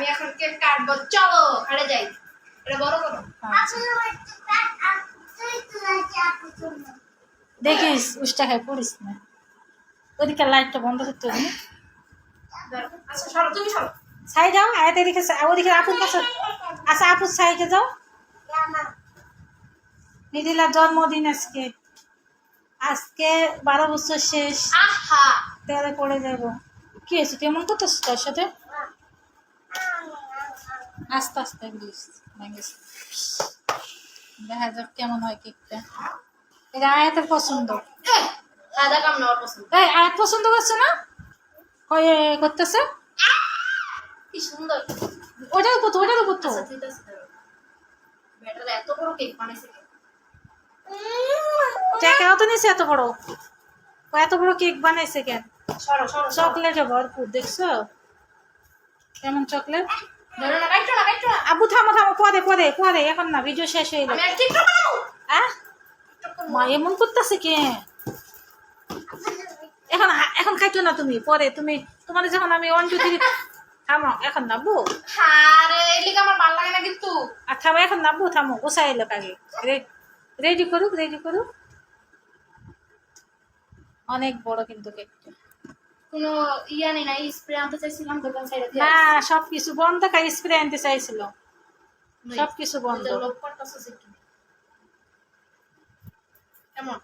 আমি এখন কেক কাটবো চলো ঘরে যাই। এটা বড় করো। দেখিস উষ্টা খাই পড়িস না। ওদিকে লাইটটা বন্ধ করতে হবে। আচ্ছা সরো তুমি সরো। সাই যাও আয়াত এদিকে ওদিকে আপুর কাছে। আচ্ছা আপুর সাইকে যাও নিদিলার জন্মদিন আজকে। আজকে বারো বছর শেষ। আহা! তেলে পড়ে যাব। কি হয়েছে? কেমন করতেছ তোর সাথে? আস্তে আস্তে দিস দেখা যাক কেমন হয় কেকটা। এটা আয়াতের পছন্দ। এই আয়াত পছন্দ করছে না? কয়ে করতেছে? কি সুন্দর। ওটার উপর তো ওটার উপর তো। ঠিক আছে ধরো। ব্যাটারা এত বড় কেক বানাইছে কে? টাকাও তো নিছে এত বড়। এত বড় কেক বানাইছে কেন। চকলেটে ভরপুর দেখছ? কেমন চকলেট? আবু থামো থামো এখন না ভিডিও শেষ হয়ে গেল করব। মা এমন করতেছে কে? এখন এখন খাইছো না তুমি? পরে তুমি তোমার যখন আমি থামো এখন নাবো আমার ভালো লাগে না কিন্তু। আর থামো এখন নাবো থামো গোসাই এলো রেডি করুক রেডি করুক। অনেক বড় কিন্তু কেকটা কোনো ইয়া নেই না স্প্রে আনতে চাইছিলাম দোকান সাইডে না সবকিছু বন্ধ খাই স্প্রে আনতে চাইছিল। বন্ধ। লোক করতেছে একটু কেমন?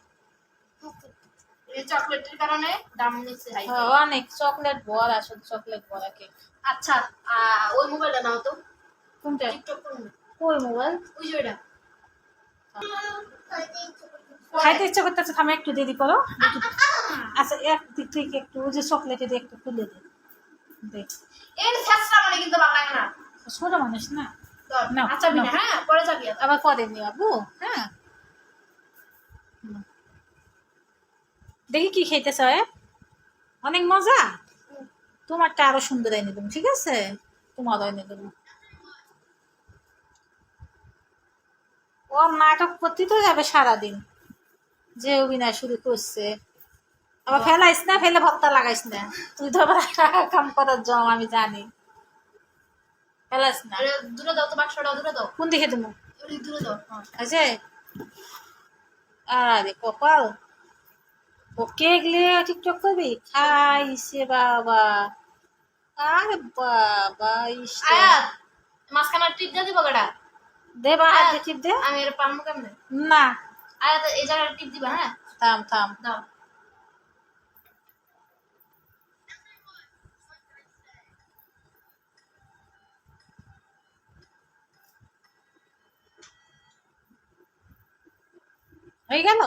চকলেটের কারণে দাম নিচ্ছে হ্যাঁ, অনেক চকলেট ভরা আসলে চকলেট ভরা কেক আচ্ছা ওই মোবাইলটা নাও তো। কোনটা? টিকটক করুন। মোবাইল? ওই যে ওইটা। খাইতে ইচ্ছা করতেছে থামে একটু দেরি করো। আচ্ছা এক দিক থেকে একটু ওই যে চকলেটের একটু খুলে দে দেখ। মানে কিন্তু না। ছোট মানুষ না? নাও, আচ্ছা বিনা হ্যাঁ পরে যাবি আবার। পরে আবু হ্যাঁ। দেখি কি খেতেছ? অনেক মজা? তোমারটা আরও সুন্দর এনে দেবো ঠিক আছে? তোমার এনে দেবো। ও নাটক করতে তো যাবে সারাদিন। যে অভিনয় শুরু করছে। আবার ফেলাইস না ফেলে ভত্তা লাগাইস না। তুই তো আবার কাম করার জম আমি জানি। ফেলাইস না। দূরে দাও তো বাক্সটা দূরে দাও। কোন দিকে তুমি? দূরে দাও। আছে আরে কপাল। ও কেক লিয়ে টিকটক করবি? খাইছে বাবা। আরে বাবা ইস মাঝখানে টিপ দিয়ে দিব দে বা হাত টিপ দে। আমি এর পারব কেমনে? না। আয়াত এই জায়গায় টিপ দিবা হ্যাঁ? থাম থাম। দাও। হয়ে গেল?